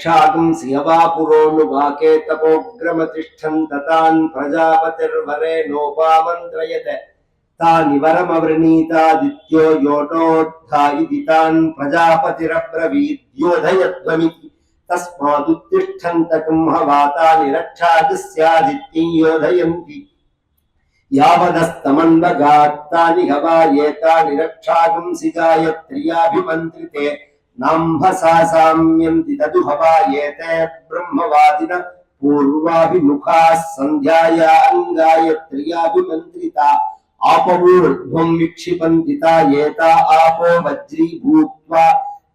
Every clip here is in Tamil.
रक्षागं सिहवा पुरोनुवाके तपोग्रमतिष्ठन् ततान् प्रजापतिर्वरेणोपामन्त्रयत तानि वरमवृणीतादित्यो योनोद्धा इति तान् प्रजापतिरब्रवीद्योधयध्वमिति तस्मादुत्तिष्ठन्तकं हवातानि रक्षागस्यादित्यं योधयन्ति यावदस्तमन्वगात्तानि हवायेतानि रक्षागंसि गायत्र्याभिमन्त्रिते నాంభసా సామ్యంతి తదు భవాయేతే బ్రహ్మవాదిన పూర్వాభిముఖా సంధ్యాయా అంగాయ త్రియాభిమంత్రిత ఆపవూర్ధ్వం విక్షిపంతి తాయేత ఆపో వజ్రీ భూత్వా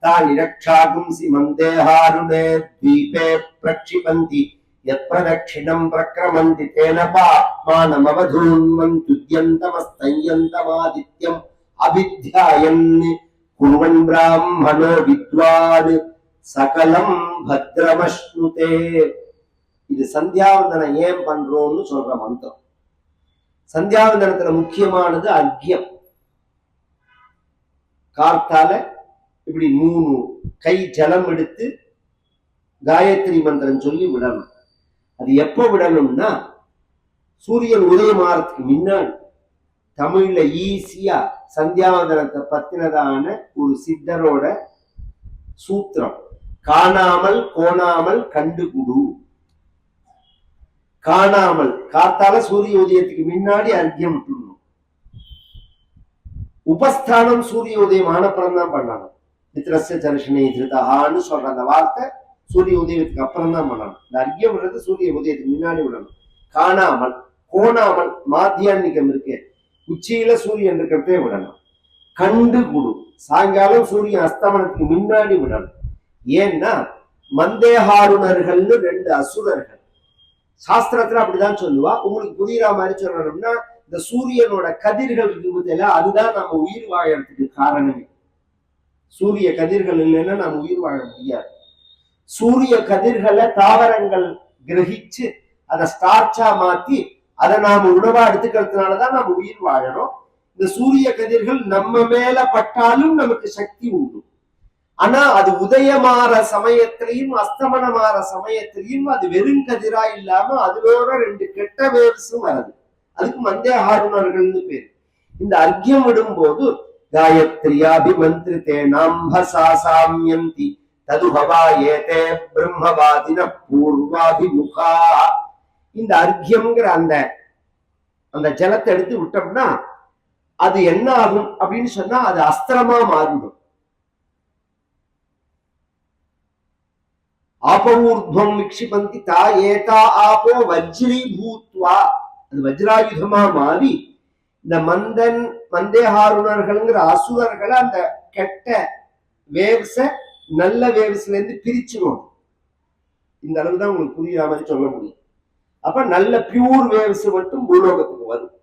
తా నిరక్షాగుంసి మందేహారుణే ద్వీపే ప్రక్షిపంతి యత్ప్రదక్షిణం ప్రక్రమంతి తేన పాప్మానమవధూన్వంతుద్యంతమస్తయ్యంతమాదిత్యం అభిధ్యాయన్ कुर्वन् ब्राह्मणो विद्वान् சகலம் பத்ரமஷ்ணுதே இது சந்தியாவந்தனம் ஏன் பண்றோம்னு சொல்ற மந்திரம் சந்தியாவந்தனத்துல முக்கியமானது அர்க்கியம் கார்த்தால இப்படி மூணு கை ஜலம் எடுத்து காயத்ரி மந்திரம் சொல்லி விடணும் அது எப்போ விடணும்னா சூரியன் உதயமாறதுக்கு முன்னாடி தமிழ்ல ஈஸியா சந்தியாவந்தனத்தை பத்தினதான ஒரு சித்தரோட சூத்திரம். காணாமல் கோணாமல் கண்டுகுடு. காணாமல் காத்தால சூரிய உதயத்துக்கு முன்னாடி அர்க்கியம் விட்டுடணும். உபஸ்தானம் சூரிய உதயம் ஆனப்புறம் தான் பண்ணணும். மித்ரஸ்ய தரிசனை திருதகான்னு சொல்ற அந்த வார்த்தை சூரிய உதயத்துக்கு அப்புறம் தான் பண்ணணும். இந்த அர்க்கியம் விடுறது சூரிய உதயத்துக்கு முன்னாடி விடணும். காணாமல் கோணாமல் மாத்தியான்னிகம் இருக்கு. உச்சியில சூரியன் இருக்கிறதே விடணும். கண்டு குடு. சாயங்காலம் சூரியன் அஸ்தமனத்துக்கு முன்னாடி விடணும். ஏன்னா மந்தேஹாருணர்கள்னு ரெண்டு அசுரர்கள். சாஸ்திரத்துல அப்படிதான் சொல்லுவா. உங்களுக்கு புரியுற மாதிரி சொல்லணும்னா இந்த சூரியனோட கதிர்கள் இருக்குதுல அதுதான் நம்ம உயிர் வாழறதுக்கு காரணமே. சூரிய கதிர்கள் இல்லைன்னா நம்ம உயிர் வாழ முடியாது. சூரிய கதிர்களை தாவரங்கள் கிரகிச்சு அதை ஸ்டார்ச்சா மாத்தி அதை நாம உணவா எடுத்துக்கிறதுனாலதான் நம்ம உயிர் வாழறோம். இந்த சூரிய கதிர்கள் நம்ம மேல பட்டாலும் நமக்கு சக்தி உண்டு. ஆனா அது உதயமாற சமயத்திலையும் அஸ்தமனமாற சமயத்திலையும் அது வெறும் கதிரா இல்லாம அதுவோட ரெண்டு கெட்ட வேர்ஸும் வருது அதுக்கு மந்தே ஆருணர்கள்னு பேர். இந்த அர்க்கியம் விடும்போது காயத்ரியாபிமந்திரித்தே நாம்பசா சாமியந்தி ததுபவா ஏதே பிரம்மவாதின பூர்வாபிமுகா. இந்த அர்க்கியம்ங்கிற அந்த அந்த ஜலத்தை எடுத்து விட்டோம்னா அது என்ன ஆகும் அப்படின்னு சொன்னா அது அஸ்திரமா மாறிடும். ஆபவூர்துவம் விக்ஷிபந்தி தா ஏதா ஆபோ வஜ்ரி பூத்வா அது வஜ்ராயுதமா மாறி இந்த மந்தன் மந்தேஹாருணர்கள்ங்கிற அசுரர்களை அந்த கெட்ட வேவ்ஸ நல்ல வேவ்ஸ்ல இருந்து பிரிச்சிடும் இந்த அளவு தான் உங்களுக்கு புரியுற மாதிரி சொல்ல முடியும். அப்ப நல்ல பியூர் வேவ்ஸ் மட்டும் பூலோகத்துக்கு வரும்.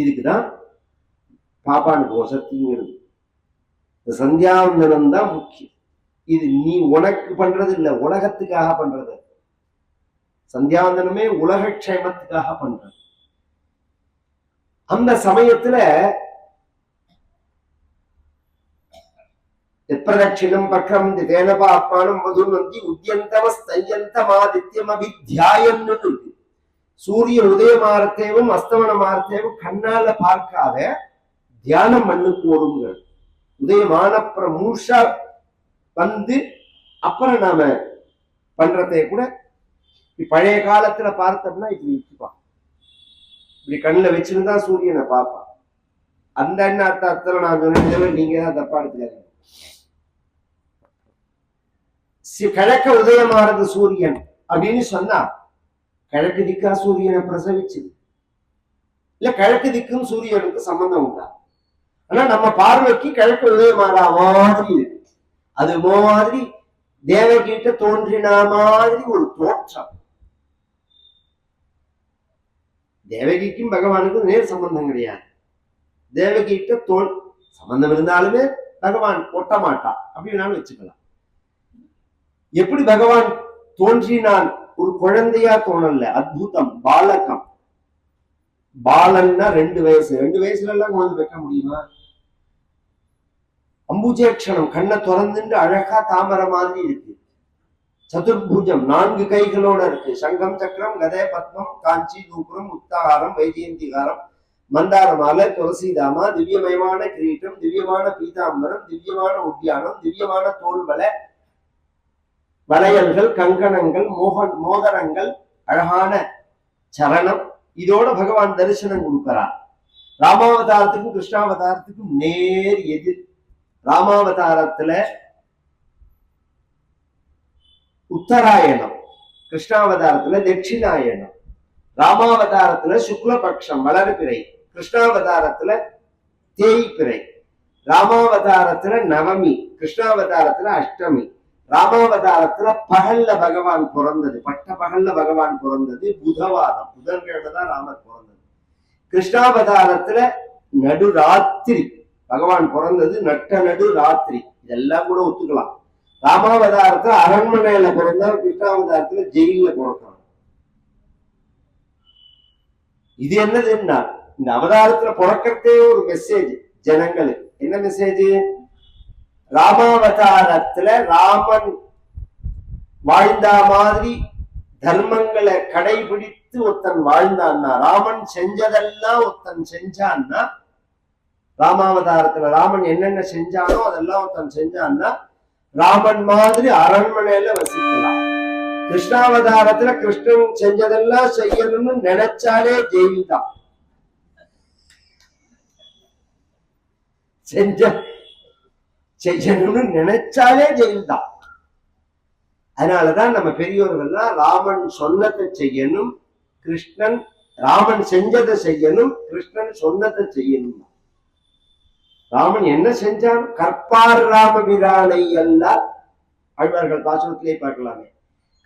இதுக்குதான் பாப்பானுக்கு வசதிங்கிறது இந்த சந்தியாவந்தனம் தான் முக்கியம். இது நீ உனக்கு பண்றது இல்ல உலகத்துக்காக பண்றது. சந்தியாவந்தனமே உலக க்ஷேமத்துக்காக பண்றது. அந்த சமயத்துல பிரதட்சிணம் பக்கம் தேனபா ஆத்மானம் மதுநந்தி உத்தியந்தமஸ்தயந்தமாதித்யம் அபித்தியாயம்னு இருக்கு சூரியன் உதயமாரத்தேவும் அஸ்தமனமாரத்தேவும் கண்ணால பார்க்காத தியானம் மண்ணுக்கு போடுங்கள் உதயமான மூஷா வந்து அப்புறம் நாம பண்றதை கூட பழைய காலத்துல பார்த்தோம்னா இப்படி வச்சுப்பான் இப்படி கண்ணுல வச்சிருந்தா சூரியனை பார்ப்பான் அந்த என்ன அர்த்தத்தில் நான் சொன்னேன் நீங்க தான் தப்பா எடுத்துக்காதீங்க கிழக்க உதயமாறது சூரியன் அப்படின்னு சொன்னா கிழக்கு திக்கா சூரியனை பிரசவிச்சது இல்ல கிழக்கு திக்கும் சூரியனுக்கு சம்பந்தம் உண்டா? ஆனா நம்ம பார்வைக்கு கிழக்கு உதயமாறா மாதிரி இருக்கு. அது மாதிரி தேவகிட்ட தோன்றினா மாதிரி ஒரு தோற்றம். தேவகிக்கும் பகவானுக்கும் நேர் சம்பந்தம் கிடையாது. தேவகிட்ட தோல் சம்பந்தம் இருந்தாலுமே பகவான் ஒட்ட மாட்டான் அப்படின்னாலும் வச்சுக்கலாம். எப்படி பகவான் தோன்றினான்? ஒரு குழந்தையா தோணல அத்புதம் பாலகம். பாலன்னா ரெண்டு வயசு. ரெண்டு வயசுல எல்லாம் குழந்தை வைக்க முடியுமா? அம்புஜேக்ஷணம் கண்ணை திறந்துட்டு அழகா தாமரை மாதிரி இருக்கு. சதுர்புஜம் நான்கு கைகளோட இருக்கு. சங்கம் சக்கரம் கதை பத்மம் காஞ்சி தூப்புரம் உத்தாகாரம் வைஜெயந்திகாரம் மந்தார மாலை துளசிதாமா திவ்யமயமான கிரீட்டம் திவ்யமான பீதாம்பரம் திவ்யமான உத்தியானம் திவ்யமான தோல்வலை வளையல்கள் கங்கணங்கள் மோகன் மோதரங்கள் அழகான சரணம். இதோட பகவான் தரிசனம் கொடுக்கிறார். ராமாவதாரத்துக்கும் கிருஷ்ணாவதாரத்துக்கும் நேர் எதிர். ராமாவதாரத்துல உத்தராயணம் கிருஷ்ணாவதாரத்துல தட்சிணாயணம் ராமாவதாரத்துல சுக்லபக்ஷம் வளர்பிறை கிருஷ்ணாவதாரத்துல தேய்பிறை ராமாவதாரத்துல நவமி கிருஷ்ணாவதாரத்துல அஷ்டமி ராமாவதாரத்துல பகல்ல பகவான் பிறந்தது. பட்ட பகல்ல பகவான் பிறந்தது. புதவாரம். புதன்கிழமை தான் ராமர் பிறந்தது. கிருஷ்ணாவதாரத்துல நடு ராத்திரி பகவான் பிறந்தது. நட்ட நடு ராத்திரி. இதெல்லாம் கூட ஒத்துக்கலாம். ராமாவதாரத்துல அரண்மனையில பிறந்தார் கிருஷ்ணாவதாரத்துல ஜெயில பிறக்கிறான். இது என்னதுன்னா இந்த அவதாரத்துல பிறக்கிறதே ஒரு மெசேஜ் ஜனங்களுக்கு. என்ன மெசேஜ் ராமாவதாரத்துல ராமன் வாழ்ந்த மாதிரி தர்மங்களை கடைபிடித்து ஒருத்தன் வாழ்ந்தான்னா ராமன் செஞ்சதெல்லாம் ஒருத்தன் செஞ்சான்னா ராமாவதாரத்துல ராமன் என்னென்ன செஞ்சானோ அதெல்லாம் ஒருத்தன் செஞ்சான்னா ராமன் மாதிரி அரண்மனையில வசிக்கலாம். கிருஷ்ணாவதாரத்துல கிருஷ்ணன் செஞ்சதெல்லாம் செய்யணும்னு நினைச்சாலே ஜெயில் தான் செஞ்ச செய்யணும்னு நினைச்சாலே ஜெயில் தான் அதனாலதான் நம்ம பெரியோர்கள்லாம் ராமன் சொன்னதை செய்யணும் கிருஷ்ணன் ராமன் செஞ்சதை செய்யணும் கிருஷ்ணன் சொன்னதை செய்யணும். ராமன் என்ன செஞ்சான்? கற்பார் ராமபிரானை எல்லாம் ஆழ்வார்கள் பாசுரத்திலே பார்க்கலாமே.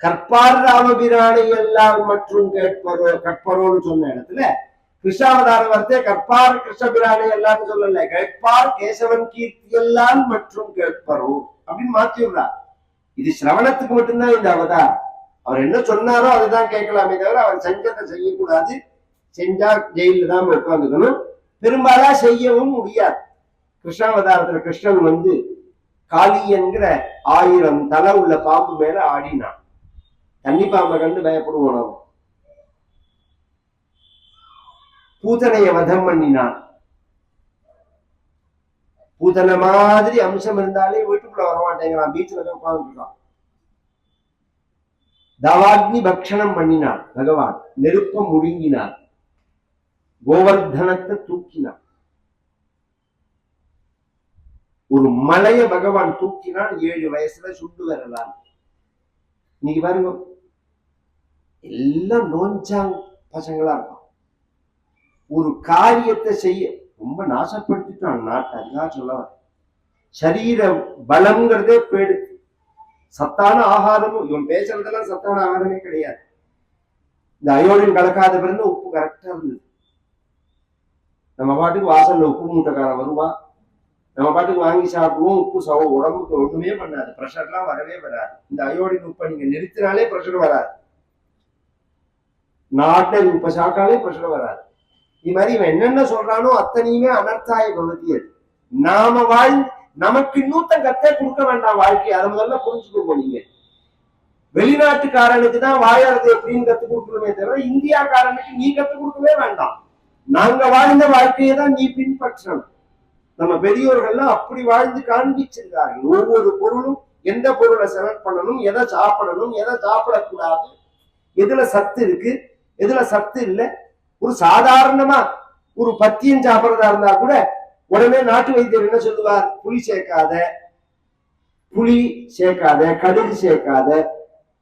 கற்பார் ராமபிரானை எல்லாம் மற்றும் கேட்பரோ கற்பரோன்னு சொன்ன இடத்துல கிருஷ்ணாவதார கற்பார் கிருஷ்ணபிரானே எல்லாம் சொல்லல. கேட்பார் கேசவன் கீர்த்தி எல்லாம் மற்றும் கேட்பரோ அப்படின்னு மாத்தி விடுறார் இது சிரவணத்துக்கு மட்டும்தான் இந்த அவதார் அவர் என்ன சொன்னாரோ அதுதான் கேட்கலாமே தவிர அவர் செஞ்சதை செய்யக்கூடாது. செஞ்சா ஜெயில தான் உட்காந்துக்கணும். பெரும்பாலா செய்யவும் முடியாது. கிருஷ்ணாவதாரத்துல கிருஷ்ணன் வந்து காளி என்கிற ஆயிரம் தலை உள்ள பாம்பு மேல ஆடினான். தண்ணி பாம்பை கண்டு பயப்படுவோம் நம்ம பூதனைய வதம் பண்ணினான். பூதனை மாதிரி அம்சம் இருந்தாலே வீட்டுக்குள்ள வரமாட்டேங்கிறான். பீச்சில் தான் உட்காந்துருக்கான் தவாக்னி பக்ஷணம் பண்ணினார் பகவான் நெருப்ப முழுங்கினார் கோவர்தனத்தை தூக்கினார் ஒரு மலைய பகவான் தூக்கினால் ஏழு வயசுல சுண்டு வரலாம். இன்னைக்கு பாருங்க. எல்லாம் நோஞ்சாங் பசங்களா இருக்கான் ஒரு காரியத்தை செய்ய ரொம்ப நாசப்படுத்திட்டான் நாட்டை அதுக்காக சொல்ல வரேன். சரீர பலம்ங்கிறதே போயிடுது சத்தான ஆகாரமும் இவன் பேசுறதெல்லாம் சத்தான ஆகாரமே கிடையாது. இந்த அயோடின் கலக்காத பிறந்த உப்பு கரெக்டா இருந்தது. நம்ம பாட்டுக்கு வாசல்ல உப்பு மூட்டைக்காரன் வருவான். நம்ம பாட்டுக்கு வாங்கி சாப்பிடுவோம் உப்பு சவ உடம்புக்கு ஒண்ணுமே பண்ணாது. ப்ரெஷர்லாம் வரவே வராது. இந்த அயோடின் உப்பை நீங்க நிறுத்தினாலே ப்ரெஷர் வராது. நாட்டை உப்பை சாப்பிட்டாலே ப்ரெஷர் வராது. இது மாதிரி இவன் என்னென்ன சொல்றானோ அத்தனையுமே அனர்த்தாய பகுதியல் நாம வாழ் நமக்கு இன்னூத்தம் கத்தே கொடுக்க வேண்டாம் வாழ்க்கை அதை முதல்ல புரிஞ்சுக்கோங்க நீங்க. வெளிநாட்டுக்காரனுக்கு தான் வாழறது எப்படின்னு கத்துக் கொடுக்கணுமே தவிர இந்தியாக்காரனுக்கு நீ கத்து கொடுக்கவே வேண்டாம். நாங்க வாழ்ந்த வாழ்க்கையை தான் நீ பின்பற்றணும். நம்ம பெரியோர்கள்லாம் அப்படி வாழ்ந்து காண்பிச்சிருக்காங்க. ஒவ்வொரு பொருளும் எந்த பொருளை செலக்ட் பண்ணணும் எதை சாப்பிடணும் எதை சாப்பிடக்கூடாது எதுல சத்து இருக்கு எதுல சத்து இல்லை ஒரு சாதாரணமா ஒரு பத்தியம் சாப்பிட்றதா இருந்தா கூட உடனே நாட்டு வைத்தியர் என்ன சொல்லுவார்? புளி சேர்க்காத புளி சேர்க்காத கடுகு சேர்க்காத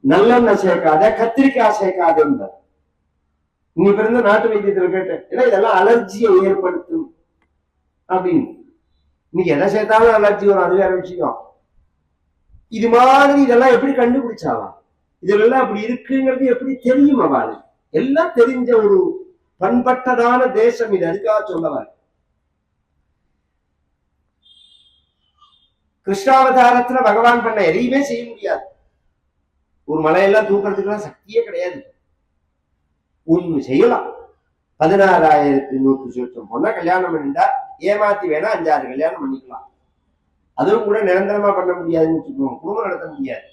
நல்லெண்ணெய் சேர்க்காத கத்திரிக்காய் சேர்க்காத என்பார் நீ பிறந்த நாட்டு வைத்தியத்தில் கேட்டேன் ஏன்னா இதெல்லாம் அலர்ஜியை ஏற்படுத்தும். அப்படின்னு. இன்னைக்கு எதை சேர்த்தாலும் அலர்ஜி வரும் அது வேற விஷயம். இது மாதிரி இதெல்லாம் எப்படி கண்டுபிடிச்சாவா இதெல்லாம் அப்படி இருக்குங்கிறது எப்படி தெரியும் அவளுக்கு? எல்லாம் தெரிஞ்ச ஒரு பண்பட்டதான தேசம் இது அதுக்காக சொல்லவர் கிருஷ்ணாவதாரத்துல பகவான் பண்ண எதையுமே செய்ய முடியாது. ஒரு மலையெல்லாம் தூக்கிறதுக்குலாம் சக்தியே கிடையாது. உண்மை செய்யலாம். பதினாறாயிரத்தி நூத்தி சொச்சம் பொண்ணா கல்யாணம் பண்ணிட்டா ஏமாத்தி வேணா அஞ்சாறு கல்யாணம் பண்ணிக்கலாம். அதுவும் கூட நிரந்தரமா பண்ண முடியாதுன்னு வச்சுக்கோங்க. குடும்பம் நடத்த முடியாது.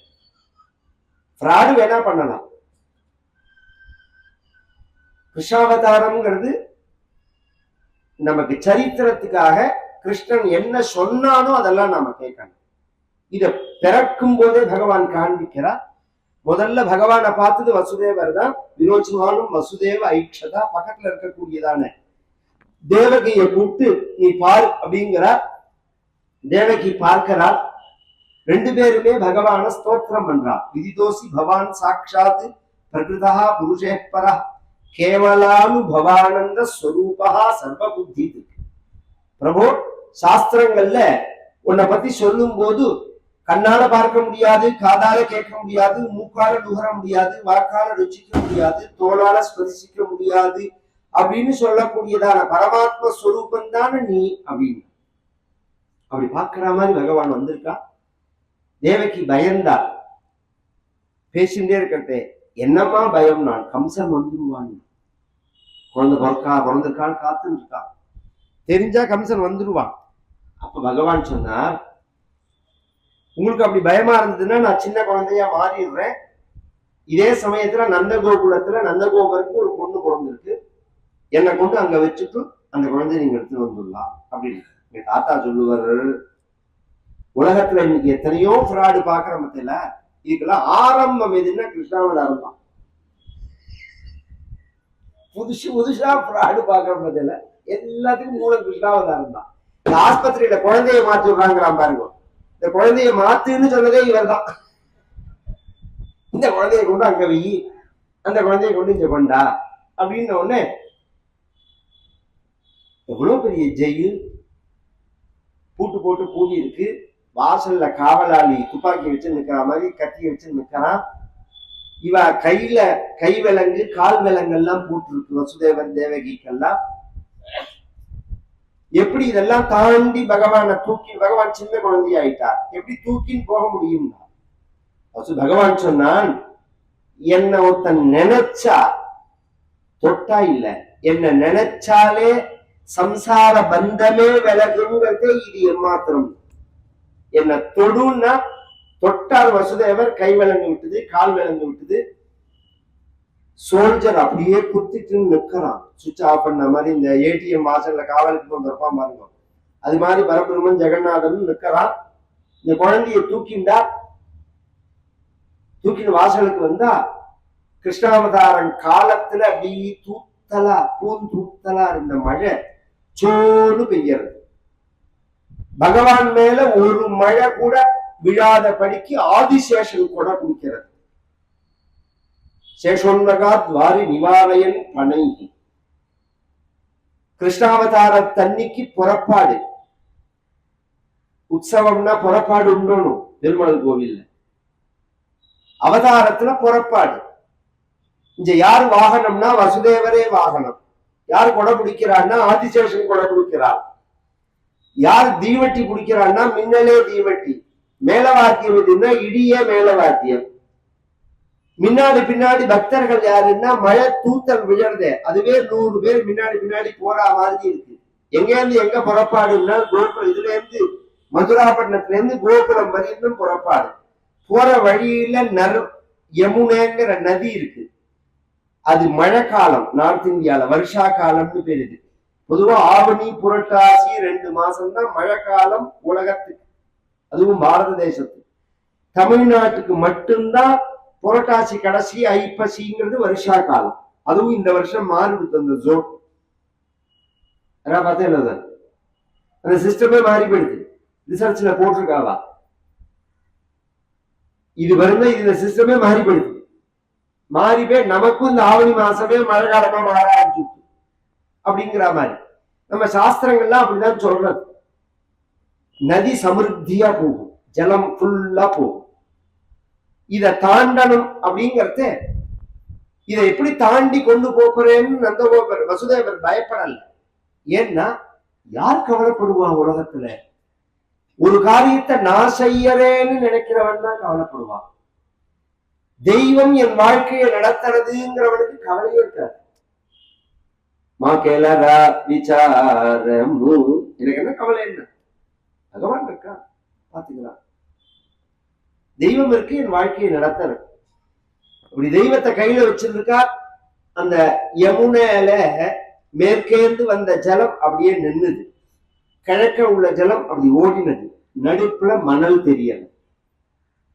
ஃப்ராடு வேணா பண்ணலாம். கிருஷ்ணாவதாரம்ங்கிறது நமக்கு சரித்திரத்துக்காக கிருஷ்ணன் என்ன சொன்னானோ அதெல்லாம் நாம கேட்கணும். இதை பிறக்கும் போதே பகவான் காண்பிக்கிறார். முதல்ல பகவானை பார்த்தது வசுதேவர் தான். விரோச்சமானும் வசுதேவ ஐக்ஷதா பக்கத்துல இருக்கக்கூடியதான தேவகியை கூப்பிட்டு நீ பார் அப்படிங்கிறார். தேவகி பார்க்கிறார். ரெண்டு பேருமே பகவான ஸ்தோத்திரம் பண்றார். விதிதோசி பவான் சாட்சாத் பிரகிருதா புருஷேஸ்வரா கேவலானுபவானந்த ஸ்வரூபா சர்வ புத்தி பிரபு சாஸ்திரங்கள்ல உன்னை பத்தி சொல்லும் போது கண்ணால பார்க்க முடியாது காதால கேட்க முடியாது மூக்கால நுகர முடியாது வாக்கால ருச்சிக்க முடியாது தோளால ஸ்பரிசிக்க முடியாது அப்படின்னு சொல்லக்கூடியதான பரமாத்ம ஸ்வரூபம் தானே நீ அப்படின்னு அப்படி பாக்குற மாதிரி பகவான் வந்திருக்கா தேவகி பயந்தா பேசிட்டே இருக்கட்டே என்னம்மா பயம் நான் கம்சன் வந்துருவான் குழந்தை பிறக்கா பிறந்திருக்கான்னு காத்துன்னு இருக்கா தெரிஞ்சா கமிஷன் வந்துருவான். அப்ப பகவான் சொன்னார் உங்களுக்கு அப்படி பயமா இருந்ததுன்னா நான் சின்ன குழந்தையா மாறிடுறேன். இதே சமயத்துல நந்தகோகுலத்துல நந்தகோபருக்கு ஒரு பொண்ணு பிறந்திருக்கு. என்னை கொண்டு அங்க வச்சுட்டு அந்த குழந்தைய நீங்க எடுத்துட்டு வந்துடலாம். அப்படின்னு. எங்க தாத்தா சொல்லுவார் உலகத்துல இன்னைக்கு எத்தனையோ ஃப்ராடு பாக்குற மத்தியில இதுக்கெல்லாம் ஆரம்பம் எதுன்னா கிருஷ்ணாவதாரம் தான். புதுசு புதுசா ஃப்ராடு பாக்குற மத்தியில எல்லாத்துக்கும் மூல கிருஷ்ணாவதாரம் தான் இந்த ஆஸ்பத்திரியில குழந்தைய மாத்தி விடுறாங்கிறான் பாருங்க. இந்த குழந்தைய மாத்துன்னு சொன்னதே இவர் தான் இந்த குழந்தைய கொண்டு அங்க வை. அந்த குழந்தைய கொண்டு இங்க கொண்டா. அப்படின்ன உடனே எவ்வளவு பெரிய ஜெயில். பூட்டு போட்டு பூடி இருக்கு. வாசல்ல காவலாளி துப்பாக்கி வச்சு நிக்கிற மாதிரி கத்தி வச்சு நிக்கிறான். இவ கையில கை விலங்கு கால் விலங்கெல்லாம் போட்டிருக்கு. வசுதேவன் தேவகிக்கெல்லாம். எப்படி இதெல்லாம் தாண்டி பகவானை தூக்கி பகவான் சின்ன குழந்தை ஆயிட்டார். எப்படி தூக்கின்னு போக முடியும் வசு பகவான் சொன்னான் என்ன ஒருத்தன் நினைச்சா தொட்டா இல்ல. என்ன நினைச்சாலே சம்சார பந்தமே விலகுங்கிறதே இது எம்மாத்திரம். என்ன தொடுன்னா தொட்டால் வசுதேவர் கை விளங்கு விட்டுது கால் விளங்கு விட்டுது. சோல்ஜர் அப்படியே குத்திட்டு நிற்கிறான். சுவிட்ச் ஆஃப் பண்ண மாதிரி இந்த ஏடிஎம் வாசல்ல காவலுக்கு வந்திருப்பான் பாருங்க. அது மாதிரி பரபிரமன் ஜெகநாதன் நிக்கிறான் இந்த குழந்தைய தூக்கிண்டா தூக்கிட்டு வாசலுக்கு வந்தா கிருஷ்ணாவதாரன் காலத்துல அப்படி தூத்தலா பூந்தூத்தலா இருந்த மழை சோறு பெய்யறது. பகவான் மேல ஒரு மழை கூட விழாத படிக்கு ஆதிசேஷன் கூட குடிக்கிறது. சேஷோன்மகா துவாரி நிவாரயன் பனை கிருஷ்ணாவதார தண்ணிக்கு புறப்பாடு. உற்சவம்னா புறப்பாடு உண்டணும் பெருமாள் கோவில்ல. அவதாரத்துல புறப்பாடு. இங்க யார் வாகனம்னா வசுதேவரே வாகனம். யார் கொடை பிடிக்கிறான்னா ஆதிசேஷன் கொடை பிடிக்கிறார் யார் தீவட்டி பிடிக்கிறான்னா மின்னலே தீவட்டி. மேலவாத்தியம் எதுன்னா இடிய மேலவாத்தியம். முன்னாடி பின்னாடி பக்தர்கள் யாருன்னா மழை தூத்தல் விழறதே. அதுவே நூறு பேர் முன்னாடி பின்னாடி போற மாதிரி இருக்கு. எங்க இருந்து எங்க புறப்பாடுன்னா கோகுலம் இதுல இருந்து மதுராபட்டினத்துல இருந்து கோகுலம் வரையிலும் புறப்பாடு. போற வழியில நர் யமுனைங்கிற நதி இருக்கு. அது மழை காலம் நார்த் இந்தியால வருஷா காலம்னு பேருது பொதுவா ஆவணி புரட்டாசி ரெண்டு மாசம் தான் மழை காலம் உலகத்துக்கு அதுவும் பாரத தேசத்து. தமிழ்நாட்டுக்கு மட்டும்தான் புரட்டாசி கடைசி ஐப்பசிங்கிறது வருஷா காலம். அதுவும் இந்த வருஷம் மாறிடுது அந்த ஜோன் பார்த்தேன் என்னது அந்த சிஸ்டமே மாறி போயிடுது ரிசர்ச்ல போட்டிருக்காவா? இது வருந்த இந்த சிஸ்டமே மாறி போயிடுது மாறி போய் நமக்கும் இந்த ஆவணி மாசமே மழை காலமா மாற ஆரம்பிச்சு அப்படிங்கிற மாதிரி. நம்ம சாஸ்திரங்கள்லாம் அப்படிதான் சொல்றது. நதி சமிருத்தியா போகும். ஜலம் ஃபுல்லா போகும். இத தாண்டணும் அப்படிங்கறத இதை எப்படி தாண்டி கொண்டு போகிறேன்னு நந்தகோபர் வசுதேவர் பயப்படல. ஏன்னா யார் கவலைப்படுவான் உலகத்துல? ஒரு காரியத்தை நான் செய்யறேன்னு நினைக்கிறவன் தான் கவலைப்படுவான் தெய்வம் என் வாழ்க்கையை நடத்துறதுங்கிறவனுக்கு கவலையும் இருக்காது. மா கேளரா விசாரமு. எனக்கு என்ன கவலை என்ன? பகவான் இருக்கா? பாத்துக்கலாம் தெய்வம் இருக்கு என் வாழ்க்கையை நடத்தணும் அப்படி தெய்வத்தை கையில வச்சிருக்கா அந்த யமுனையில மேற்கேந்து வந்த ஜலம் அப்படியே நின்னுது. கிழக்க உள்ள ஜலம் அப்படி ஓடினது. நடுப்புல மணல் தெரியல.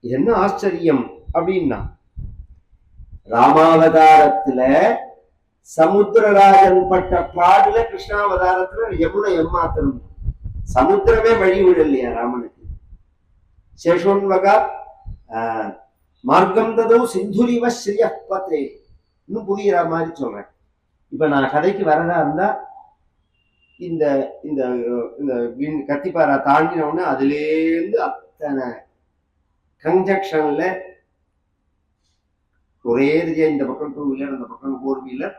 இது என்ன ஆச்சரியம் அப்படின்னா ராமாவதாரத்துல சமுத்திரராஜன் பட்ட பாடுல கிருஷ்ணாவதாரத்துல யமுனை எம்மாத்திரம் சமுத்திரமே வழி விடலையா ராமனுக்கு? சேஷோன்வகா மார்க்கம் ததோ சிந்துரிவ ஸ்ரீயப்பத்தே இன்னும் புரிகிற மாதிரி சொல்றேன். இப்ப நான் கதைக்கு வரதா இருந்தா இந்த இந்த இந்த விண் கத்திப்பாரா தாண்டின உடனே அதுலேருந்து அத்தனை கன்ஜக்ஷன்ல ஒரே இந்த பக்கம் டூ வீலர் அந்த பக்கம் ஃபோர் வீலர்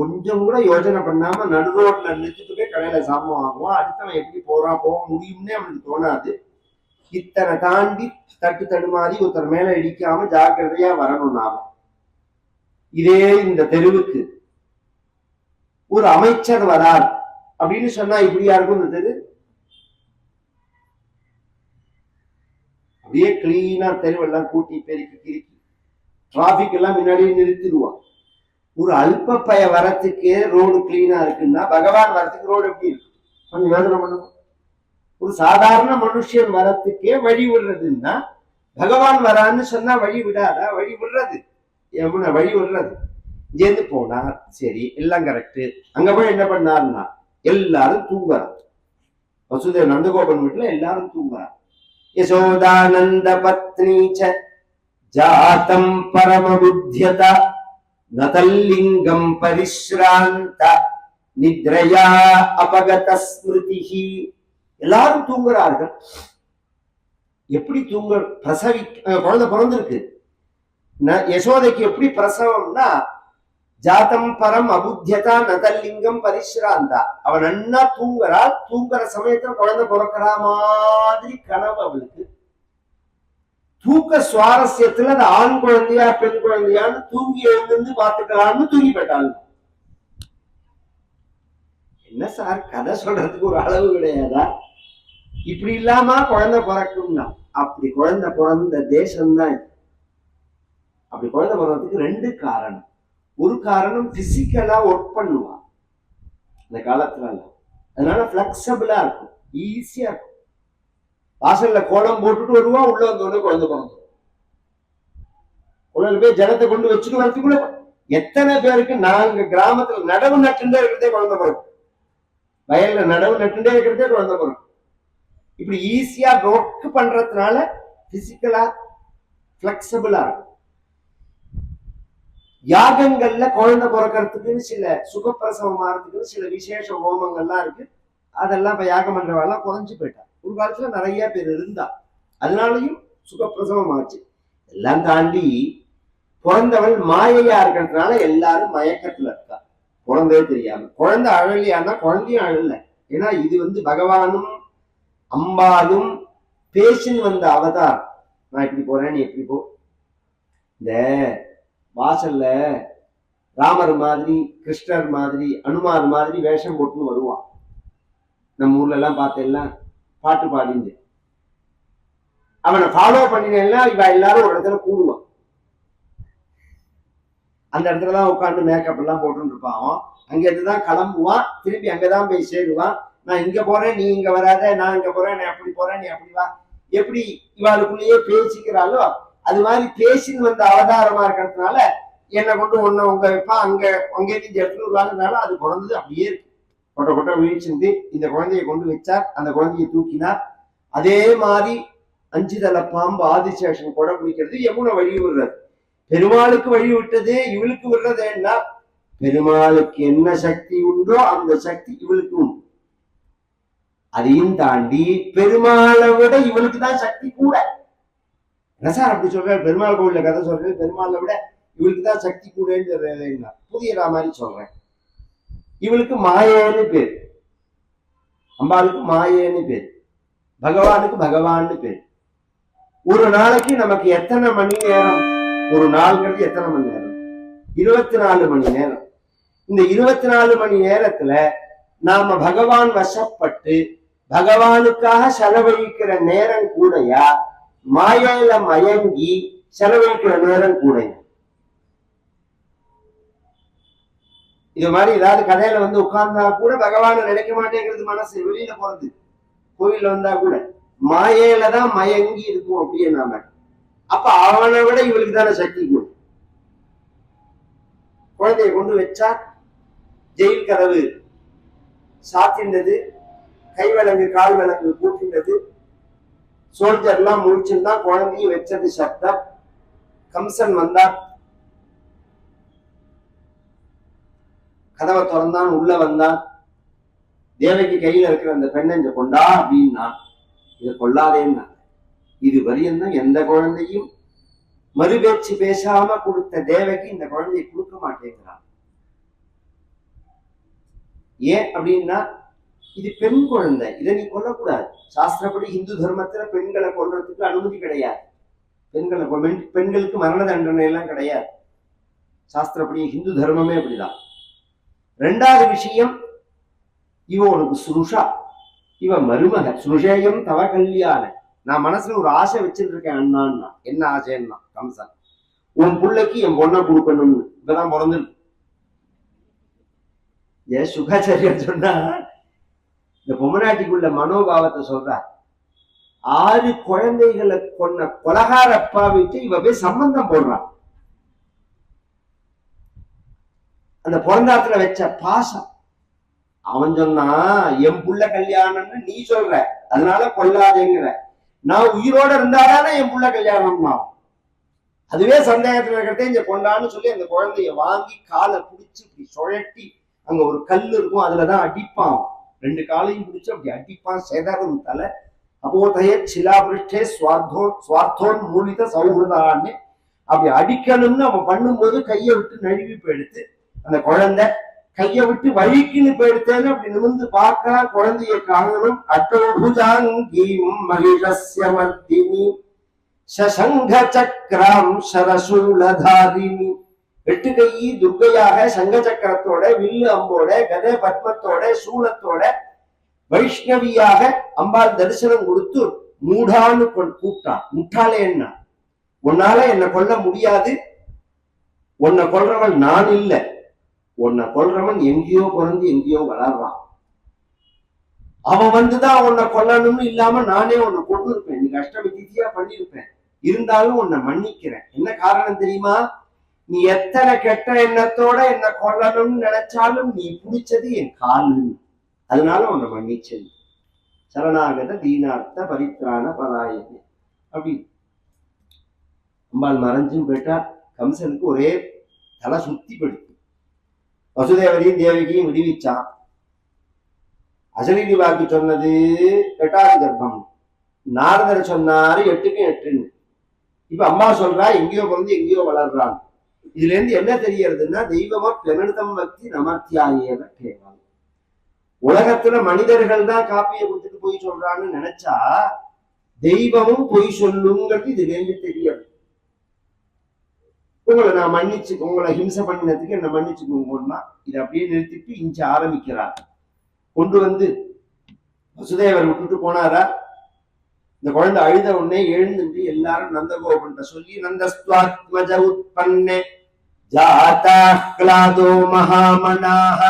கொஞ்சம் கூட யோசனை பண்ணாம நடுரோட்ல நிறுத்திட்டு கடையில சாமான் வாங்குவோம். அடுத்தவன் எப்படி போறான் போக முடியும்னே அவனுக்கு தோணாது. இத்தனை தாண்டி தட்டு தடுமாறி ஒருத்தர் மேல இடிக்காம ஜாக்கிரதையா வரணும் நாம இதே இந்த தெருவுக்கு ஒரு அமைச்சர் வரார் அப்படின்னு சொன்னா இப்படியா இருக்கும் இந்த தெரு? அப்படியே கிளீனா தெருவெல்லாம் கூட்டி பெருக்கி கிறுக்கி. டிராபிக் எல்லாம் முன்னாடியே நிறுத்திடுவான். ஒரு அல்ப பய வரத்துக்கே ரோடு கிளீனா இருக்குன்னா பகவான் வரத்துக்கு ரோடு எப்படி இருக்கு? கொஞ்சம் யோசனை பண்ணுங்க. ஒரு சாதாரண மனுஷன் வரத்துக்கே வழி விடுறதுன்னா பகவான் வரான்னு சொன்னா வழி விடாதா? வழி விடுறது. எவ்வளோ வழி விடுறது? இங்கேருந்து போனார் சரி எல்லாம் கரெக்டு அங்க போய் என்ன பண்ணாருன்னா எல்லாரும் தூங்குறான் வசுதேவ் நந்தகோபன் வீட்டுல எல்லாரும் தூங்குறான் யசோதானந்த பத்னி ச புத்தியதா பரமபுத்தியத நதல்லிங்கம் பரிஸ்ராந்த நித்ரயா அபகத ஸ்மிருதிஹி எல்லாரும் தூங்குறார்கள். எப்படி தூங்க பிரசவி குழந்தை பிறந்திருக்கு. ந- யசோதைக்கு எப்படி பிரசவம்னா ஜாத்தம் பரம் அபுத்தியதா நதல்லிங்கம் பரிஸ்ராந்தா அவன் நன்னா தூங்குறா தூங்குற சமயத்துல குழந்தை பிறக்கிற மாதிரி கனவு அவளுக்கு. தூக்க சுவாரஸ்யத்துல அது ஆண் குழந்தையா பெண் குழந்தையான்னு தூங்கி எழுந்து பாத்துக்கலாம்னு தூங்கி போயிட்டாங்க என்ன சார் கதை சொல்றதுக்கு ஒரு அளவு கிடையாதா? இப்படி இல்லாம குழந்தை பிறக்கும்னா அப்படி குழந்தை பிறந்த தேசம்தான் அப்படி குழந்தை பிறந்ததுக்கு ரெண்டு காரணம். ஒரு காரணம் பிசிக்கலா ஒர்க் பண்ணுவான் இந்த காலத்துல எல்லாம் அதனால பிளெக்சபிளா இருக்கும். ஈஸியா இருக்கும். வாசல்ல கோலம் போட்டுட்டு வருவா உள்ள வந்தோடனே குழந்தை பிறந்தோம் உள்ள போய் ஜனத்தை கொண்டு வச்சுட்டு வரத்துக்குள்ள எத்தனை பேருக்கு நாங்க கிராமத்துல நடவு நட்டுண்டே இருக்கிறதே குழந்தை பிறக்கும். வயல்ல நடவு நட்டுண்டே இருக்கிறதே குழந்தை பிறக்கும். இப்படி ஈஸியா ஒர்க் பண்றதுனால பிசிக்கலா பிளெக்சிபிளா இருக்கும். யாகங்கள்ல குழந்தை பிறக்கிறதுக்குன்னு சில சுகப்பிரசவம் ஆகிறதுக்குன்னு சில விசேஷ ஹோமங்கள்லாம் இருக்கு. அதெல்லாம் இப்ப யாகம் பண்றவெல்லாம் குறைஞ்சு போயிட்டான் ஒரு காலத்துல நிறைய பேர் இருந்தா அதனாலயும் சுகப்பிரசவம் ஆச்சு எல்லாம் தாண்டி பிறந்தவள் மாயையா இருக்கிறதுனால எல்லாரும் மயக்கத்துல இருக்கா. குழந்தையே தெரியாம. குழந்தை அழலையான்னா குழந்தையும் அழல. ஏன்னா இது வந்து பகவானும் அம்பாலும் பேசின்னு வந்த அவதார். நான் இப்படி போறேன் நீ எப்படி போ. இந்த வாசல்ல ராமர் மாதிரி கிருஷ்ணர் மாதிரி அனுமார் மாதிரி வேஷம் போட்டுன்னு வருவான். நம்ம ஊர்ல எல்லாம் பார்த்தெல்லாம் பாட்டு பாடிந்து அவனை ஃபாலோ பண்ணினேன்னா இவ எல்லாரும் ஒரு இடத்துல கூடுவான். அந்த இடத்துல தான் உட்காந்து மேக்கப் எல்லாம் போட்டுன்னு இருப்பான். அவன். அங்க இருந்து தான் கிளம்புவான். திருப்பி அங்கதான் போய் சேருவான். நான் இங்க போறேன் நீ இங்க வராத நான் இங்க போறேன் நான் அப்படி போகிறேன் நீ அப்படி வா. எப்படி இவாளுக்குள்ளேயே பேசிக்கிறாளோ அது மாதிரி பேசின்னு வந்த அவதாரமாக இருக்கிறதுனால என்னை கொண்டு ஒன்று உங்க வைப்பா அங்க அங்கே இருந்து எடுத்துட்டு அது பிறந்தது அப்படியே இருக்கு. கொட்ட கொட்ட வீழ்ச்சிந்து இந்த குழந்தையை கொண்டு வச்சார் அந்த குழந்தையை தூக்கினார். அதே மாதிரி அஞ்சு தலை பாம்பு ஆதிசேஷன் கொடை பிடிக்கிறது யமுனை வழி விடுறது. பெருமாளுக்கு வழி விட்டது இவளுக்கு விடுறது என்ன? பெருமாளுக்கு என்ன சக்தி உண்டோ அந்த சக்தி இவளுக்கு உண்டு. அதையும் தாண்டி பெருமாளை விட இவளுக்கு தான் சக்தி கூட. என்ன சார் அப்படி சொல்றாரு பெருமாள் கோவில்ல கதை சொல்றது பெருமாளை விட இவளுக்கு தான் சக்தி கூடன்னு சொல்றேன் புதிய மாதிரி சொல்றேன். இவளுக்கு மாயேன்னு பேர். அம்பாளுக்கு மாயேன்னு பேர். பகவானுக்கு பகவான்னு பேர். ஒரு நாளைக்கு நமக்கு எத்தனை மணி நேரம்? ஒரு நாள்ங்கிறது எத்தனை மணி நேரம்? இருபத்தி நாலு மணி நேரம். இந்த இருபத்தி நாலு மணி நேரத்துல நாம பகவான் வசப்பட்டு பகவானுக்காக செலவழிக்கிற நேரம் கூடயா? மாயையில மயங்கி செலவழிக்கிற நேரம் கூடயா? இது மாதிரி ஏதாவது கடையில வந்து உட்கார்ந்தா கூட பகவானை நினைக்க மாட்டேங்கிறது மனசு வெளியில போறது. கோவில்ல வந்தா கூட. மாயையில தான் மயங்கி இருக்கும் அப்படியே நாம. அப்ப அவனை விட இவளுக்கு தானே சக்தி கூடும். குழந்தைய கொண்டு வச்சா ஜெயில் கதவு சாத்தின்றது கை விலங்கு கால் விலங்கு கூட்டினது சோல்ஜர்லாம் முடிச்சிருந்தா குழந்தையும் வச்சது சப்தம் கம்சன் வந்தா கதவை திறந்தான் உள்ள வந்தான். தேவகி கையில இருக்கிற அந்த பெண்ணஞ்ச கொண்டா அப்படின்னா இதை கொள்ளாதேன்னா. இது வரையும் எந்த குழந்தையும் மறுபேச்சு பேசாம கொடுத்த தேவகி இந்த குழந்தையை கொடுக்க மாட்டேங்கிறான். ஏன் அப்படின்னா இது பெண் குழந்தை இதை நீ கொல்லக்கூடாது. சாஸ்திரப்படி இந்து தர்மத்துல பெண்களை கொல்றதுக்கு அனுமதி கிடையாது. பெண்களை பெண்களுக்கு மரண தண்டனை எல்லாம் கிடையாது. சாஸ்திரப்படி இந்து தர்மமே அப்படிதான். ரெண்டாவது விஷயம் இவ உனக்கு சுருஷா. இவ மருமக. சுருஷேயம் தவ கல்யாண. நான் மனசுல ஒரு ஆசை வச்சுட்டு இருக்கேன் அண்ணான்னா. என்ன ஆசைன்னா? கம்சன். உன் புள்ளைக்கு என் பொண்ணை கொடுக்கணும்னு. இப்பதான் பிறந்திருக்கு. ஏ சுகாச்சாரியர் சொன்னா? இந்த பொம்மநாட்டிக்குள்ள மனோபாவத்தை சொல்றார் ஆறு குழந்தைகளை கொன்ன கொலகாரப்பா விட்டு இவ போய் சம்பந்தம் போடுறான் அந்த பிறந்தாத்துல வச்ச பாசம். அவன் சொன்னா என் புள்ள கல்யாணம்னு நீ சொல்ற. அதனால கொல்லாதேங்கிற நான் உயிரோட இருந்தாதானே என் புள்ள கல்யாணம்னா அதுவே சந்தேகத்துல இருக்கிறதே இங்க கொண்டான்னு சொல்லி அந்த குழந்தைய வாங்கி காலை பிடிச்சு இப்படி சுழட்டி அங்க ஒரு கல் இருக்கும் அதுலதான் அடிப்பான். ரெண்டு காலையும் பிடிச்சு அப்படி அடிப்பான் செதறும் தலை. அபோதய சிலாபிருஷ்டே சுவார்த்தோ சுவார்த்தோன் மூலித சௌஹൃதான்னு அப்படி அடிக்கணும்னு அவன் பண்ணும்போது கையை விட்டு நழுவி போயிடுத்து அந்த குழந்தை கையை விட்டு வழிக்குன்னு போயிடுத்தேன்னு அப்படி நிமிந்து பார்க்கலாம் குழந்தைய காணணும். அட்டோபுஜாங்கீம் மகிஷஸ்ய மர்த்தினி சசங்க சக்கரம் சரசூலதாரிணி. எட்டு கையி துர்கையாக சங்க சக்கரத்தோட வில்லு அம்போட கதை பத்மத்தோட சூலத்தோட வைஷ்ணவியாக அம்பாள் தரிசனம் கொடுத்து மூடான்னு கூப்பிட்டான் முட்டாளே என்ன? உன்னால என்னை கொல்ல முடியாது. உன்னை கொல்றவன் நான் இல்ல. உன்னை கொல்றவன் எங்கேயோ பிறந்து எங்கேயோ வளர்றான். அவன் வந்துதான் உன்னை கொல்லணும்னு இல்லாம நானே உன்னை கொண்டு இருப்பேன் நீ கஷ்டம் திதியா பண்ணிருப்பேன். இருந்தாலும் உன்னை மன்னிக்கிறேன். என்ன காரணம் தெரியுமா? நீ எத்தனை கெட்ட எண்ணத்தோட என்ன கொல்லணும்னு நினைச்சாலும் நீ பிடிச்சது என் காலு அதனால உன்னை மன்னிச்சது சரணாகத தீனார்த்த பரித்ராண பராயணி. அப்படி அம்பாள் மறைஞ்சும் போயிட்டா. கம்சனுக்கு ஒரே தலை சுத்தி போயிடுது வசுதேவரையும் தேவகியும் விடுவிச்சான் அசலீதி பாக்கி சொன்னது எட்டாவது கர்ப்பம். நாரதர் சொன்னாரு எட்டுக்கும் எட்டுன்னு. இப்ப அம்மா சொல்றா எங்கேயோ பிறந்து எங்கேயோ வளர்றான். இதுல இருந்து என்ன தெரியறதுன்னா தெய்வமா பெருந்தம் பக்தி நமத்தியாயேவ கேவலம் உலகத்துல மனிதர்கள் தான் காப்பியை கொடுத்துட்டு போய் சொல்றான்னு நினைச்சா தெய்வமும் பொய் சொல்லுங்கிறது இதுல இருந்து தெரியும் உங்களை நான் மன்னிச்சு உங்களை ஹிம்சை பண்ணினதுக்கு என்ன மன்னிச்சுக்கோங்கன்னா இதை அப்படியே நிறுத்திட்டு இஞ்சி ஆரம்பிக்கிறார். கொண்டு வந்து வசுதேவர் விட்டுட்டு போனாரா? இந்த குழந்தை அழுத உடனே எழுந்துட்டு எல்லாரும் நந்தகோபன் சொல்லி நந்தஸ்துவாத்மஜ உற்பன்னே ஜாதாஹ்லாதோ மகாமனாக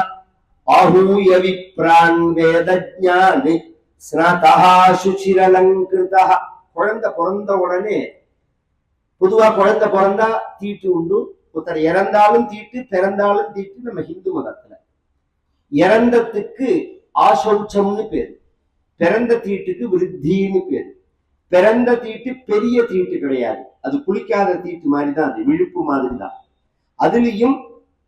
ஆஹூய விப்ரான் வேதஜானி ஸ்நாதா சுச்சிரலங்கிருதா குழந்தை பிறந்த உடனே பொதுவா குழந்தை பிறந்தா தீட்டு உண்டு. ஒருத்தர் இறந்தாலும் தீட்டு பிறந்தாலும் தீட்டு நம்ம ஹிந்து மதத்துல. இறந்ததுக்கு ஆசௌச்சம்னு பேரு. பிறந்த தீட்டுக்கு விருத்தின்னு பேரு. பிறந்த தீட்டு பெரிய தீட்டு கிடையாது. அது குளிக்காத தீட்டு மாதிரி தான் அது விழுப்பு மாதிரி தான் அதுலயும்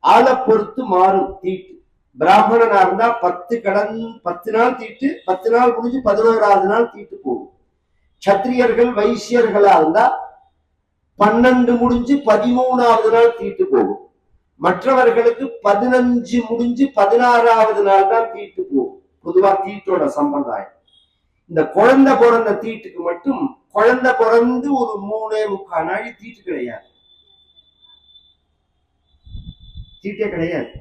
ஆளை பொறுத்து மாறும் தீட்டு. பிராமணனா இருந்தா பத்து கடன் பத்து நாள் தீட்டு பத்து நாள் முடிஞ்சு பதினோராவது நாள் தீட்டு போகும். சத்திரியர்கள் வைசியர்களா இருந்தா பன்னெண்டு முடிஞ்சு பதிமூணாவது நாள் தீட்டு போகும். மற்றவர்களுக்கு பதினஞ்சு முடிஞ்சு பதினாறாவது நாள் தான் தீட்டு போகும். பொதுவா தீட்டோட சம்பிரதாயம். இந்த குழந்தை பிறந்த தீட்டுக்கு மட்டும் குழந்தை பிறந்து ஒரு மூணே முக்கால் நாள் தீட்டு கிடையாது. தீட்டே கிடையாது.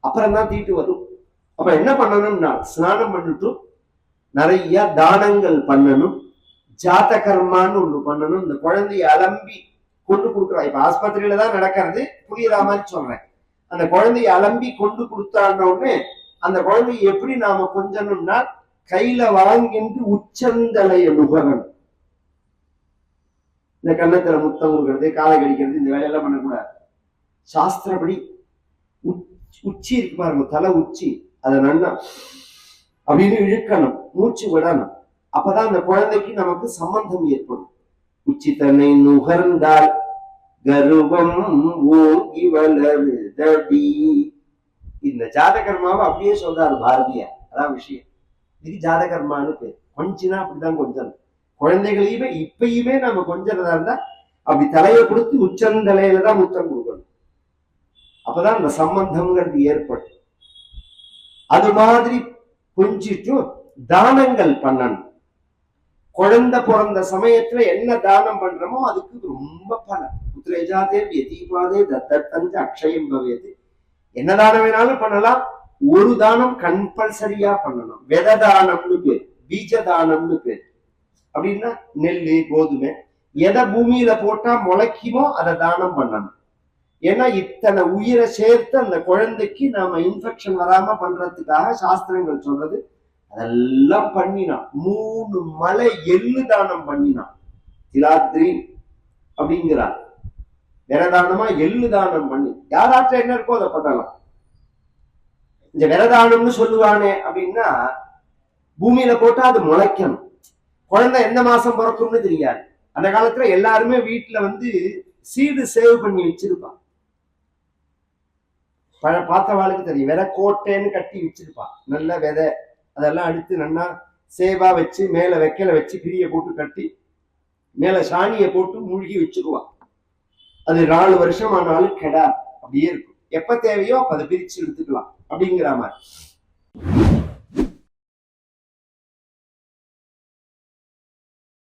அப்புறம் தான் தீட்டு வரும். அப்ப என்ன பண்ணணும்னா ஸ்நானம் பண்ணிட்டு நிறைய தானங்கள் பண்ணணும். ஜாத கர்மான்னு ஒண்ணு பண்ணணும். இந்த குழந்தைய அலம்பி கொண்டு கொடுக்குறோம் இப்ப ஆஸ்பத்திரியில தான் நடக்கிறது. புரியுற மாதிரி சொல்றேன். அந்த குழந்தைய அலம்பி கொண்டு கொடுத்தான அந்த குழந்தைய எப்படி நாம கொஞ்சணும்னா கையில வாங்கிட்டு உச்சந்தலைய நுகரணும். இந்த கண்ணத்துல முத்தம் கொடுக்கறது காலை கடிக்கிறது இந்த வேலையெல்லாம் பண்ணக்கூடாது. சாஸ்திரப்படி உச்சி இருக்கு பாருங்க தலை உச்சி. அதை நன்னா அப்படின்னு இழுக்கணும். மூச்சு விடணும். அப்பதான் அந்த குழந்தைக்கு நமக்கு சம்பந்தம் ஏற்படும். உச்சித்தனை நுகர்ந்தால் கர்வம் ஓங்கி வளருதடி. இந்த ஜாதகர்மாவை அப்படியே சொல்றாரு பாரதியார். அதான் விஷயம். இதுக்கு ஜாதகர்மான்னு பேர். கொஞ்சினா அப்படிதான் கொஞ்சம் குழந்தைகளையுமே இப்பயுமே நம்ம கொஞ்சறதா இருந்தா அப்படி தலையை கொடுத்து உச்சந்தலையில தான் முத்தம் கொடுக்கணும். அப்பதான் அந்த சம்பந்தம்ங்கிறது ஏற்படும். அது மாதிரி கொஞ்சிட்டும் தானங்கள் பண்ணணும். குழந்தை பிறந்த சமயத்துல என்ன தானம் பண்றோமோ அதுக்கு ரொம்ப பலன். புத்திரேஜாதே வியதீபாதே தத்தஞ்ச அக்ஷயம் பவேது. என்ன தானம் வேணாலும் பண்ணலாம். ஒரு தானம் கம்பல்சரியா பண்ணணும். வெத தானம்னு பேர் பீஜ தானம்னு பேர். அப்படின்னா நெல்லு கோதுமை எதை பூமியில போட்டா முளைக்குமோ அதை தானம் பண்ணணும். ஏன்னா இத்தனை உயிரை சேர்த்து அந்த குழந்தைக்கு நாம இன்ஃபெக்ஷன் வராம பண்றதுக்காக சாஸ்திரங்கள் சொல்றது அதெல்லாம் பண்ணினான். மூணு மலை எள்ளு தானம் பண்ணினான். சிலாத்ரி அப்படிங்கிறார். விரதானமா எள்ளு தானம் பண்ணி யாராச்சும் என்ன இருக்கோ அதை பண்ணலாம். இந்த விரதானம்னு சொல்லுவானே அப்படின்னா பூமியில போட்டா அது முளைக்கணும். குழந்தை எந்த மாசம் பிறக்கும்னு தெரியாது. அந்த காலத்துல எல்லாருமே வீட்டுல வந்து சீடு சேவ் பண்ணி வச்சிருப்பான். பழ பார்த்தவாளுக்கு தெரியும். விதை கோட்டைன்னு கட்டி வச்சிருப்பான். நல்ல விதை. அதெல்லாம் அடுத்து நல்லா சேவா வச்சு மேல வைக்கல வச்சு கிரியை போட்டு கட்டி மேல சாணியை போட்டு மூழ்கி வச்சுக்குவான். அது நாலு வருஷம் ஆனாலும் கெடாது. அப்படியே இருக்கும். எப்ப தேவையோ அப்ப அதை பிரிச்சு எடுத்துக்கலாம். அப்படிங்கிற மாதிரி.